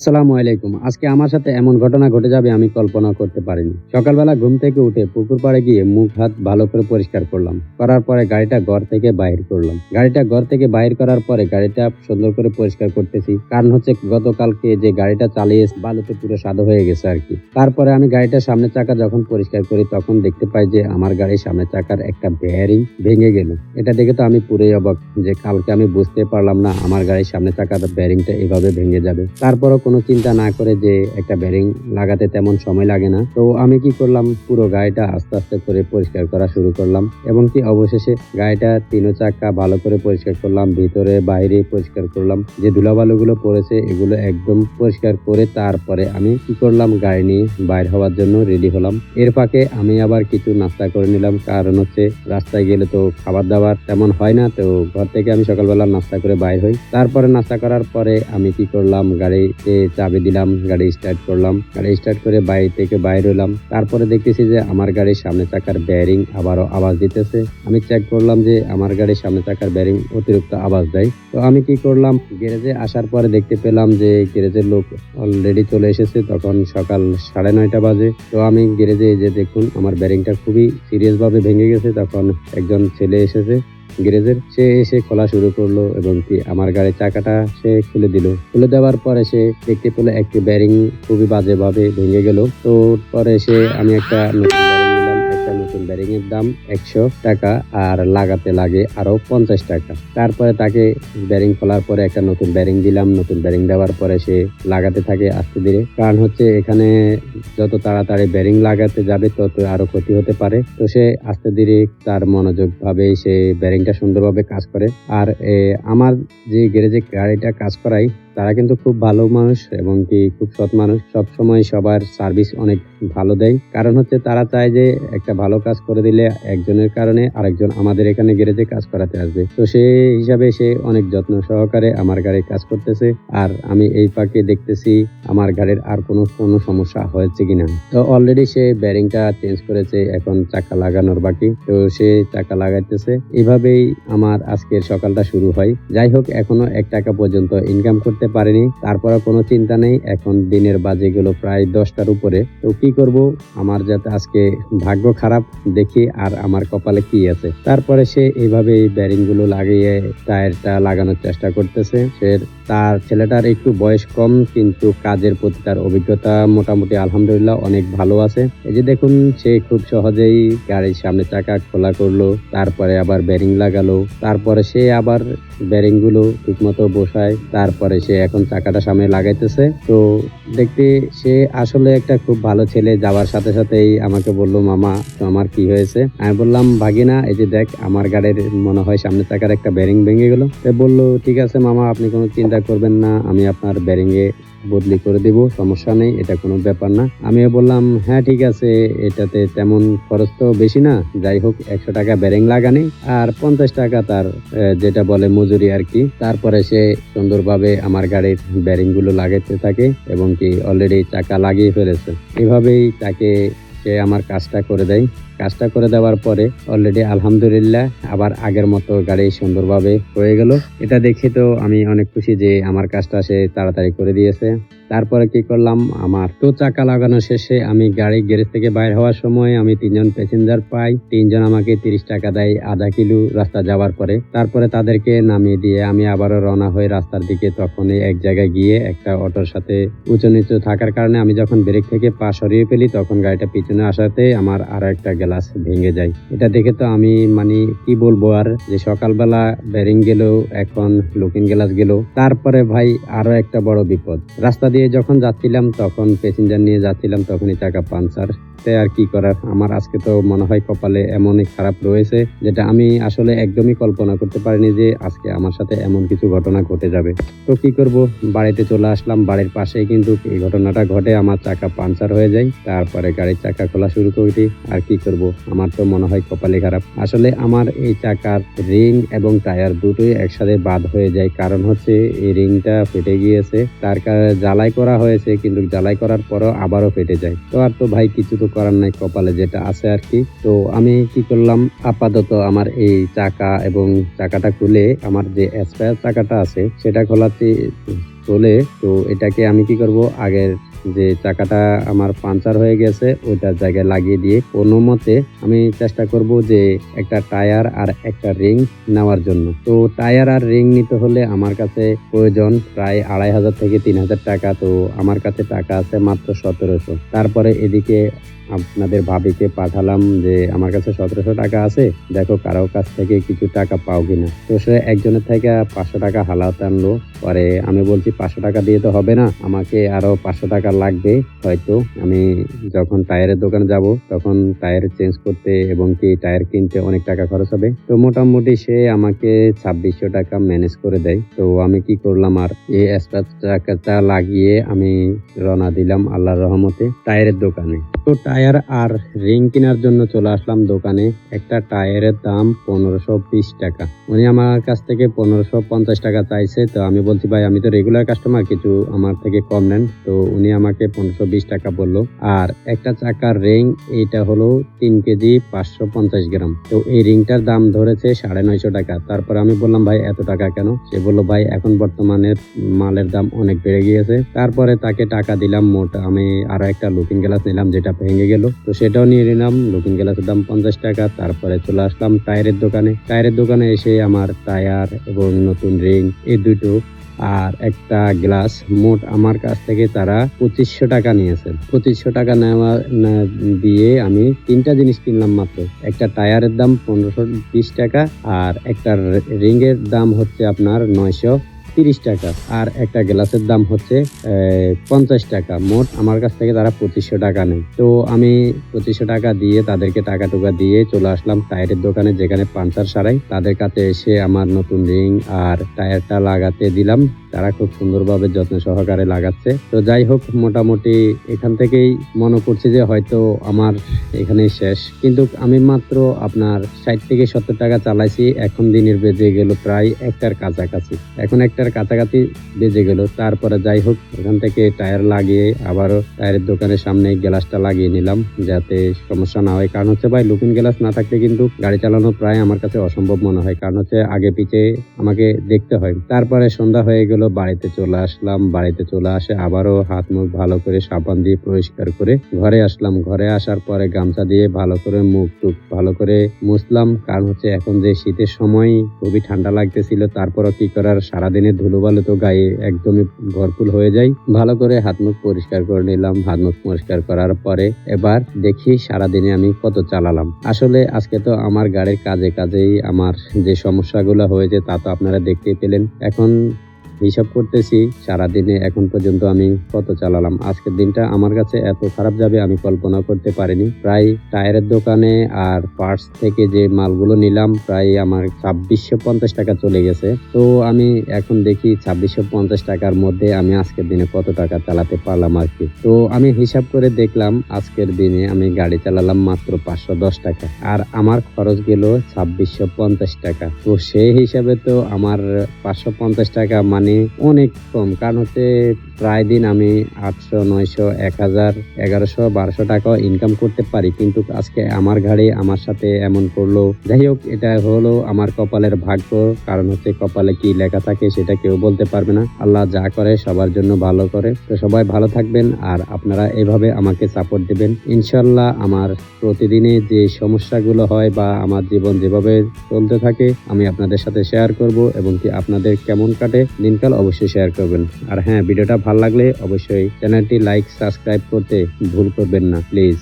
আসসালামু আলাইকুম। আজকে আমার সাথে এমন ঘটনা ঘটে যাবে আমি কল্পনা করতে পারিনি। সকালবেলা ঘুম থেকে উঠে পুকুর পাড়ে গিয়ে মুখ হাত ভালো করে পরিষ্কার করলাম। করার পরে গাড়িটা ঘর থেকে বাইর করলাম। গাড়িটা ঘর থেকে বাইর করার পরে গাড়িটা সুন্দর করে পরিষ্কার করতেছি। কারণ হচ্ছে গতকালকে যে গাড়িটা চালিয়ে বালুতে পুরো সাদা হয়ে গেছে আর কি। তারপরে আমি গাড়িটার সামনের চাকা যখন পরিষ্কার করি, তখন দেখতে পাই যে আমার গাড়ির সামনের চাকার একটা বেয়ারিং ভেঙে গেল। এটা দেখে তো আমি পুরোই অবাক যে কালকে আমি বুঝতে পারলাম না আমার গাড়ির সামনে চাকার বেয়ারিংটা এভাবে ভেঙে যাবে। তারপরও কোনো চিন্তা না করে যে একটা বেরিং লাগাতে তেমন সময় লাগে না। তো আমি কি করলাম, পুরো গাড়িটা আস্তে আস্তে করে পরিষ্কার করা শুরু করলাম। এবং কি অবশেষে গাড়িটা তিনো চাকা ভালো করে পরিষ্কার করলাম, ভিতরে, বাইরে পরিষ্কার করলাম। যে ধুলাবালু গুলো পড়েছে, এগুলো একদম পরিষ্কার করে তারপরে আমি কি করলাম, গাড়ি নিয়ে বাইর হওয়ার জন্য রেডি হলাম। এর ফাঁকে আমি আবার কিছু নাস্তা করে নিলাম। কারণ হচ্ছে রাস্তায় গেলে তো খাবার দাবার তেমন হয় না। তো ঘর থেকে আমি সকালবেলা নাস্তা করে বাইর হই। তারপরে নাস্তা করার পরে আমি কি করলাম, গাড়িতে চাবি দিলাম, গাড়ি স্টার্ট করলাম। গাড়ি স্টার্ট করে বাইরে থেকে বাইরে হলাম। তারপরে দেখতেছি যে আমার গাড়ির সামনে চাকার ব্যারিং আবারও আওয়াজ দিতেছে। আমি চেক করলাম যে আমার গাড়ির সামনে চাকার ব্যারিং অতিরিক্ত আওয়াজ দেয়। তো আমি কি করলাম? গ্যারেজে আসার পরে দেখতে পেলাম যে গ্যারেজের লোক অলরেডি চলে এসেছে, তখন সকাল সাড়ে নয়টা বাজে। তো আমি গ্যারেজে যে দেখুন, আমার ব্যারিংটা খুবই সিরিয়াস ভাবে ভেঙে গেছে। তখন একজন ছেলে এসেছে। গ্যারেজের সে এসে খোলা শুরু করল এবং কি আমার গাড়ির চাকাটা সে খুলে দিল। খুলে দেওয়ার পরে সে দেখতে পেল একটি ব্যারিং খুবই বাজেভাবে ভেঙে গেল। তো পরে সে আমি একটা নতুন এর দাম একশো টাকা আর লাগাতে লাগে আরও পঞ্চাশ টাকা। তারপরে তাকে ব্যারিং খোলার পরে একটা নতুন ব্যারিং দিলাম, নতুন ব্যারিং দেওয়ার পরে সে লাগাতে থাকে আস্তে ধীরে। কারণ হচ্ছে এখানে যত তাড়াতাড়ি ব্যারিং লাগাতে যাবে, তত আরও ক্ষতি হতে পারে। তো সে আস্তে ধীরে তার মনোযোগ ভাবে সে ব্যারিংটা সুন্দরভাবে কাজ করে। আর আমার যে গ্যারেজে গাড়িটা কাজ করাই তারা কিন্তু খুব ভালো মানুষ এবং কি খুব সৎ মানুষ। সব সময় সবার সার্ভিস অনেক ভালো দেয়। কারণ হচ্ছে তারা চায় যে একটা ভালো কাজ করে দিলে একজনের কারণে আরেকজন আমাদের এখানে গ্যারেজে কাজ করাতে আসবে। তো সেই হিসাবে সে অনেক যত্ন সহকারে আমার গাড়ির কাজ করতেছে। আর আমি এই পাকে দেখতেছি আমার গাড়ির আর কোনো কোনো সমস্যা হয়েছে কিনা। তো অলরেডি সে ব্যারিংটা চেঞ্জ করেছে, এখন চাকা লাগানোর বাকি। তো সে চাকা লাগাইতেছে। এভাবেই আমার আজকের সকালটা শুরু হয়। যাই হোক, এখনও এক টাকা পর্যন্ত ইনকাম করতে পারিনি তারপরে কোনো চিন্তা নেই। এখন দিনের বাজে গুলো প্রায় দশটার উপরে। তো কি করব? আমার যাতে আজকে ভাগ্য খারাপ, দেখি আর আমার কপালে কি আছে। তারপরে সে এইভাবে ব্যারিংগুলো লাগিয়ে টায়ারটা লাগানোর চেষ্টা করতেছে। সে তার ছেলেটার একটু বয়স কম, কিন্তু কাজের প্রতি তার অভিজ্ঞতা মোটামুটি আলহামদুলিল্লাহ অনেক ভালো আছে। এই যে দেখুন, সে খুব সহজেই গাড়ির সামনে চাকা খোলা করল, তারপরে আবার ব্যারিং লাগালো, তারপরে সে আবার ব্যারিংগুলো ঠিক মতো বসায়, তারপরে সে এখন চাকাটা সামনে লাগাইতেছে। তো দেখতে সে আসলে একটা খুব ভালো ছেলে, যাওয়ার সাথে সাথেই আমাকে বলল, মামা তো আমার কি হয়েছে? আমি বললাম, ভাগিনা, এই যে দেখ, আমার গাড়ির মনে হয় সামনে চাকার একটা ব্যারিং ভেঙে গেলো। সে বলল, ঠিক আছে মামা, আপনি কোনো চিন্তা করবেন না, আমি আপনার ব্যারিং এ বদলি করে দেব, সমস্যা নেই, এটা কোনো ব্যাপার না। আমিও বললাম হ্যাঁ ঠিক আছে, এটাতে তেমন খরচ তো বেশি না, যাই হোক, একশো টাকা ব্যারিং লাগানি। আর পঞ্চাশ টাকা তার যেটা বলে মজুরি আর কি। তারপরে সে সুন্দরভাবে আমার গাড়ির ব্যারিংগুলো লাগাতে থাকে এবং কি অলরেডি চাকা লাগিয়ে ফেলেছে। এভাবেই তাকে সে আমার কাজটা করে দেয়। কাজটা করে দেওয়ার পরে অলরেডি আলহামদুলিল্লাহ আবার আগের মতো গাড়ি সুন্দরভাবে হয়ে গেল। এটা দেখে তো আমি অনেক খুশি যে আমার কাজটা সে তাড়াতাড়ি করে দিয়েছে। তারপরে কি করলাম? আমার তো চাকা লাগানো শেষে আমি গাড়ি গ্যারেজ থেকে বাইর হওয়ার সময় আমি তিনজন প্যাসেঞ্জার পাই। তিনজন আমাকে তিরিশ টাকা দেয় আধা কিলো রাস্তা যাওয়ার পরে। তারপরে তাদেরকে নামিয়ে দিয়ে আমি আবারও রওনা হয়ে রাস্তার দিকে। তখনই এক জায়গায় গিয়ে একটা অটোর সাথে উঁচু নিচু থাকার কারণে আমি যখন ব্রেক থেকে পা সরিয়ে ফেলি, তখন গাড়িটা পিছনে আসাতে আমার আরও একটা গ্লাস ভেঙে যায়। এটা দেখে তো আমি মানে কি বলব আর? যে সকালবেলা ব্যারিং গেল এখন লুকিং গ্লাস গেল তারপরে ভাই আরও একটা বড় বিপদ। রাস্তা দিয়ে যখন যাচ্ছিলাম, তখন প্যাসেঞ্জার নিয়ে যাচ্ছিলাম, তখনই চাকা পাঞ্চার তে আর কি করার? আমার আজকে তো মনে হয় কপালে এমনই খারাপ রয়েছে, যেটা আমি আসলে একদমই কল্পনা করতে পারিনি যে আজকে আমার সাথে এমন কিছু ঘটনা ঘটে যাবে। তো কি করব? বাড়িতে চলে আসলাম, বাড়ির পাশেই কিন্তু এই ঘটনাটা ঘটে। আমার চাকা পাঞ্চার হয়ে যায়, তারপরে গাড়ির চাকা খোলা শুরু করি আর কি করব? আমার তো মনে হয় কপালে খারাপ। আসলে আমার এই চাকার রিং এবং টায়ার দুটোই একসাথে বাদ হয়ে যায়। কারণ হচ্ছে এই রিংটা ফেটে গিয়েছে, তার কারণে জ্বালাই করা হয়েছে, কিন্তু জ্বালাই করার পরও আবারও ফেটে যায়। তো আর তো ভাই, কিছু তো করার নাই কপালে, যেটা আছে আর কি। তো আমি কি করলাম, আপাতত আমার এই চাকা এবং চাকাটা খুলে আমার যে স্পেয়ার চাকাটা আছে, সেটা খোলাতে চলে, তো এটাকে আমি কি করব, আগের যে চাকাটা আমার পাঞ্চার হয়ে গেছে ওইটার জায়গায় লাগিয়ে দিয়ে কোনো মতে আমি চেষ্টা করব যে একটা টায়ার আর একটা রিং নেওয়ার জন্য। তো টায়ার আর রিং নিতে হলে আমার কাছে প্রয়োজন প্রায় আড়াই হাজার থেকে তিন হাজার টাকা। তো আমার কাছে টাকা আছে মাত্র সতেরোশো। তারপরে এদিকে আপনাদের ভাবিকে পাঠালাম যে আমার কাছে সতেরোশো টাকা আছে। দেখো কারও কাছ থেকে কিছু টাকা পাও কিনা। তো সে একজনের থেকে পাঁচশো টাকা হালাত আনলো। পরে আমি বলছি, পাঁচশো টাকা দিয়ে তো হবে না। আমাকে আরও পাঁচশো টাকা লাগবে। হয়তো আমি যখন টায়ারের দোকানে যাব, তখন টায়ার চেঞ্জ করতে এবং কি টায়ার কিনতে অনেক টাকা খরচ হবে। তো মোটামুটি সে আমাকে ছাব্বিশশো টাকা ম্যানেজ করে দেয়। তো আমি কি করলাম, আর এই টাকাটা লাগিয়ে আমি রওনা দিলাম আল্লাহর রহমতে টায়ারের দোকানে। তো টায়ার আর রিং কেনার জন্য চলে আসলাম দোকানে। একটা টায়ারের দাম পনেরোশো বিশ টাকা। উনি আমার কাছ থেকে পনেরোশো পঞ্চাশ টাকা চাইছে। তো আমি বলছি, ভাই, আমি তো রেগুলার কাস্টমার কিছু আমার থেকে কম নেন। তো উনি আমাকে পনেরোশো বিশ টাকা বলল। আর একটা চাকার রিং, এইটা হলো তিন কেজি পাঁচশো পঞ্চাশ গ্রাম। তো এই রিংটার দাম ধরেছে সাড়ে নয়শো টাকা। তারপর আমি বললাম, ভাই, এত টাকা কেন? সে বলল, ভাই, এখন বর্তমানে মালের দাম অনেক বেড়ে গিয়েছে। তারপরে তাকে টাকা দিলাম মোট আমি আরও একটা লুকিং গ্লাস নিলাম, যেটা ভেঙে গেল। তো সেটাও নিয়ে নিলাম। লুকিং গ্লাসের দাম পঞ্চাশ টাকা। তারপরে চলে আসলাম টায়ারের দোকানে। টায়ারের দোকানে এসে আমার টায়ার এবং নতুন রিং এই দুটো আর একটা গ্লাস। মোট আমার কাছ থেকে তারা পঁচিশশো টাকা নিয়েছে। পঁচিশশো টাকা নেওয়া দিয়ে আমি তিনটা জিনিস কিনলাম মাত্র। একটা টায়ারের দাম পনেরোশো বিশ টাকা আর একটা রিং এর দাম হচ্ছে আপনার নয়শো তিরিশ টাকা। আর একটা গ্লাসের দাম হচ্ছে পঞ্চাশ টাকা। মোট আমার কাছ থেকে তারা পঁচিশশো টাকা নেয়। তো আমি পঁচিশশো টাকা দিয়ে তাদেরকে টাকা টুকা দিয়ে চলে আসলাম টায়ারের দোকানে, যেখানে পাঞ্চার সারাই। তাদের কাছে এসে আমার নতুন রিং আর টায়ারটা লাগাতে দিলাম। তারা খুব সুন্দরভাবে যত্ন সহকারে লাগাচ্ছে। তো যাই হোক, মোটামুটি এখান থেকেই মনে করছি যে হয়তো আমার এখানেই শেষ। কিন্তু আমি মাত্র আপনার ষাট থেকে সত্তর টাকা চালাইছি, এখন দিনের বেজে গেল প্রায় একটার কাছাকাছি। এখন একটার কাছাকাছি বেজে গেল। তারপরে যাই হোক এখান থেকে টায়ার লাগিয়ে আবারও টায়ারের দোকানের সামনে গ্লাসটা লাগিয়ে নিলাম, যাতে সমস্যা না হয়। কারণ হচ্ছে ভাই, লুকিং গ্লাস না থাকলে কিন্তু গাড়ি চালানো প্রায় আমার কাছে অসম্ভব মনে হয়। কারণ হচ্ছে আগে পিছে আমাকে দেখতে হয়। তারপরে সন্ধ্যা হয়ে গেল বাড়িতে চলে আসলাম। বাড়িতে চলে আসে আবারও হাত মুখ ভালো করে সাবান দিয়ে পরিষ্কার করে ঘরে আসলাম। ঘরে আসার পরে গামছা দিয়ে ভালো করে মুখ টুক ভালো করে মুছলাম। কারণ হচ্ছে এখন যে শীতের সময়, খুবই ঠান্ডা লাগতেছিল। তারপরও কি করার? সারাদিনের ধুলোবালু তো গায়ে একদমই ভরপুর হয়ে যায়। ভালো করে হাত মুখ পরিষ্কার করে নিলাম। হাত মুখ পরিষ্কার করার পরে এবার দেখি সারাদিনে আমি কত চালালাম। আসলে আজকে তো আমার গাড়ির কাজে কাজেই আমার যে সমস্যাগুলো হয়েছে তা তো আপনারা দেখতেই পেলেন। এখন হিসাব করতেছি, সারাদিনে এখন পর্যন্ত আমি কত চালালাম? আজকের দিনটা আমার কাছে এত খারাপ যাবে, আমি কল্পনা করতে পারিনি। প্রায় টায়ারের দোকানে আর পার্টস থেকে যে মালগুলো নিলাম, প্রায় আমার ছাব্বিশশো পঞ্চাশ টাকা চলে গেছে। তো আমি এখন দেখি ছাব্বিশশো পঞ্চাশ টাকার মধ্যে আমি আজকের দিনে কত টাকা চালাতে পারলাম আর কি। তো আমি হিসাব করে দেখলাম, আজকের দিনে আমি গাড়ি চালালাম মাত্র পাঁচশো দশ টাকা। আর আমার খরচ গেল ছাব্বিশশো পঞ্চাশ টাকা। তো সেই হিসাবে তো আমার পাঁচশো পঞ্চাশ টাকা মানে অনেক কম। কারণ হচ্ছে প্রায় দিন আমি আটশো, নয়শো, এক হাজার, এগারোশো, বারোশো টাকাও ইনকাম করতে পারি। কিন্তু আজকে আমার গাড়ি আমার সাথে এমন করল। যাই হোক, এটা হলো আমার কপালের ভাগ্য। কারণ হচ্ছে কপালে কি লেখা থাকে সেটা কেউ বলতে পারবে না। আল্লাহ যা করে সবার জন্য ভালো করে। তো সবাই ভালো থাকবেন আর আপনারা এভাবে আমাকে সাপোর্ট দিবেন। ইনশাল্লাহ আমার প্রতিদিনে যে সমস্যাগুলো হয় বা আমার জীবন যেভাবে চলতে থাকে, আমি আপনাদের সাথে শেয়ার করব এবং কি আপনাদের কেমন কাটে দিনকাল অবশ্যই শেয়ার করবেন। আর হ্যাঁ ভিডিওটা ভালো লাগলে অবশ্যই চ্যানেলটি লাইক সাবস্ক্রাইব করতে ভুল করবেন না প্লিজ